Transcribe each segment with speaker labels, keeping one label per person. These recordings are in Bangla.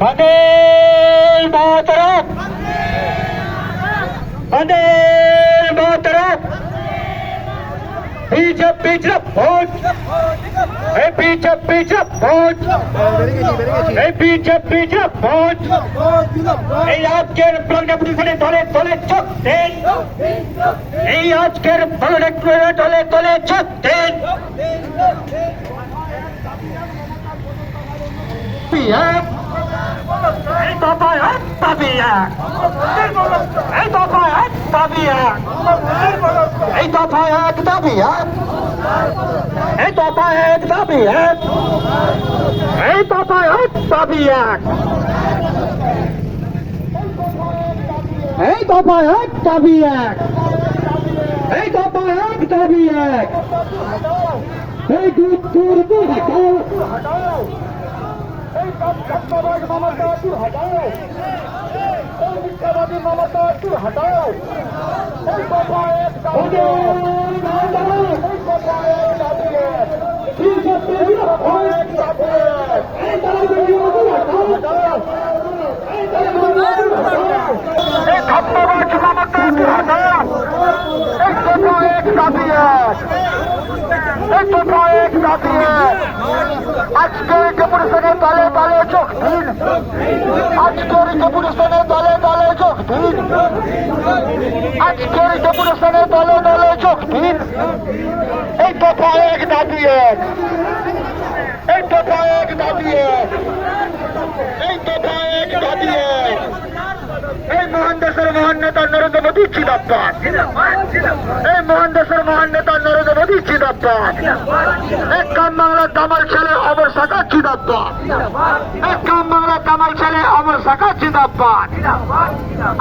Speaker 1: বন্দে মাতরম। বন্দে মাতরম। বিজেপি ভোট এই বিজেপি ভোট এই বিজেপি ভোট এই আজকের প্রজ্ঞাপনে দলে দলে চোখ দেন। এই আজকের প্রজ্ঞাপনে দলে দলে চোখ দেন। এক এক এই দফায় এক দাবি এক এই দফায় এক দাবি এক এই দফায় এক দাবি এক এই দফায় এক দাবি এক এই দফায় এক দাবি এক এই দফায় এক দাবি এক এই দুধ
Speaker 2: এই সন্ত্রাসবাদ মমতা তুই হটাও। এই মিথ্যাবাদী মমতা তুই হটাও। এই কথা এক দাবি এই কথা এক দাবি এই কথা এক দাবি এই ধন্যবাদ মমতা তুই হটাও এই কথা এক দাবি এই কথা এক দাবি আজকে ডেপুটেশনে দলে দলে চোখ দিন। আজকের ডেপুটেশনে দলে দলে চোখ দিন। আজকের ডেপুটেশনে দলে দলে চোখ দিন। এই দফা এক দাবি এক। এই দফা এক দাবি এক। এই দফা এক দাবি এক। এই মহান দেশের মহান নেতা নরেন্দ্র মোদী, জিন্দাবাদ। এই মহান দেশের মহান নেতা নরেন্দ্র মোদী জিন্দাবাদ এক কাম দামাল ছেলে অমর শাখা জিন্দাবাদ এক কাম দামাল ছেলে অমর শাখা জিন্দাবাদ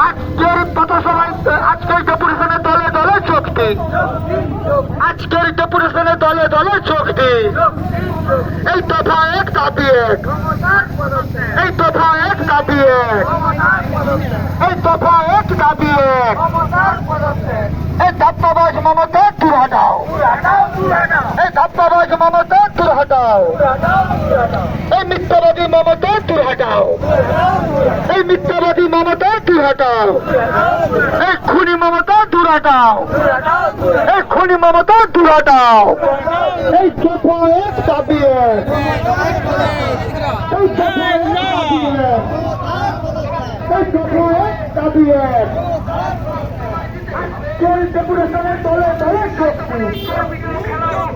Speaker 2: আজকের পথসভায় আজকের দলে দলে চোখ আজকের ডেপুটেশনে দলে দলে চোখ এই দফা এক দাবি এক এই দফা এক দাবি এক এই দফা এক দাবি এক এই ধাপ্পাবাজ মমতা দূর হটাও মমতা দূর হটাও। এই মিথ্যাবাদী মমতা দূর হটাও। এই মিথ্যাবাদী মমতা দূর হটাও। এই খুনি মমতা দূর হটাও। এই খুনি মমতা দূর হটাও। এই দফা এক দাবি এই দফা এক দাবি এক দাবি ডেপুটেশনের দলে দলে শক্তি।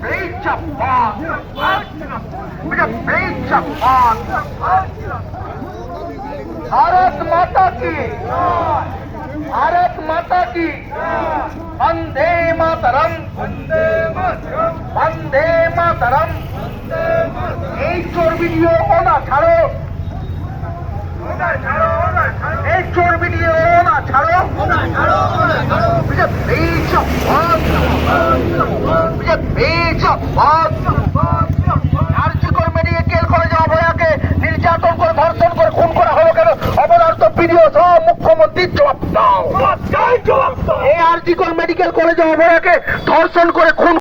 Speaker 2: ডেপুটেশনের দলে দলে শক্তি
Speaker 3: মুখ্যমন্ত্রীর পদত্যাগ মুখ্যমন্ত্রীর পদত্যাগ
Speaker 2: भारत माता की भारत माता की वंदे मातरम वंदे मातरम वंदे मातरम এই চোর ভিডিও ওনা ছাড়ো নির্যাতন করে ধর্ষণ করে খুন করা হলো কেন অপরাধ ভিডিও সহ মুখ্যমন্ত্রী জবাব দাও এই আরজিকর মেডিকেল কলেজে অভয়াকে ধর্ষণ করে খুন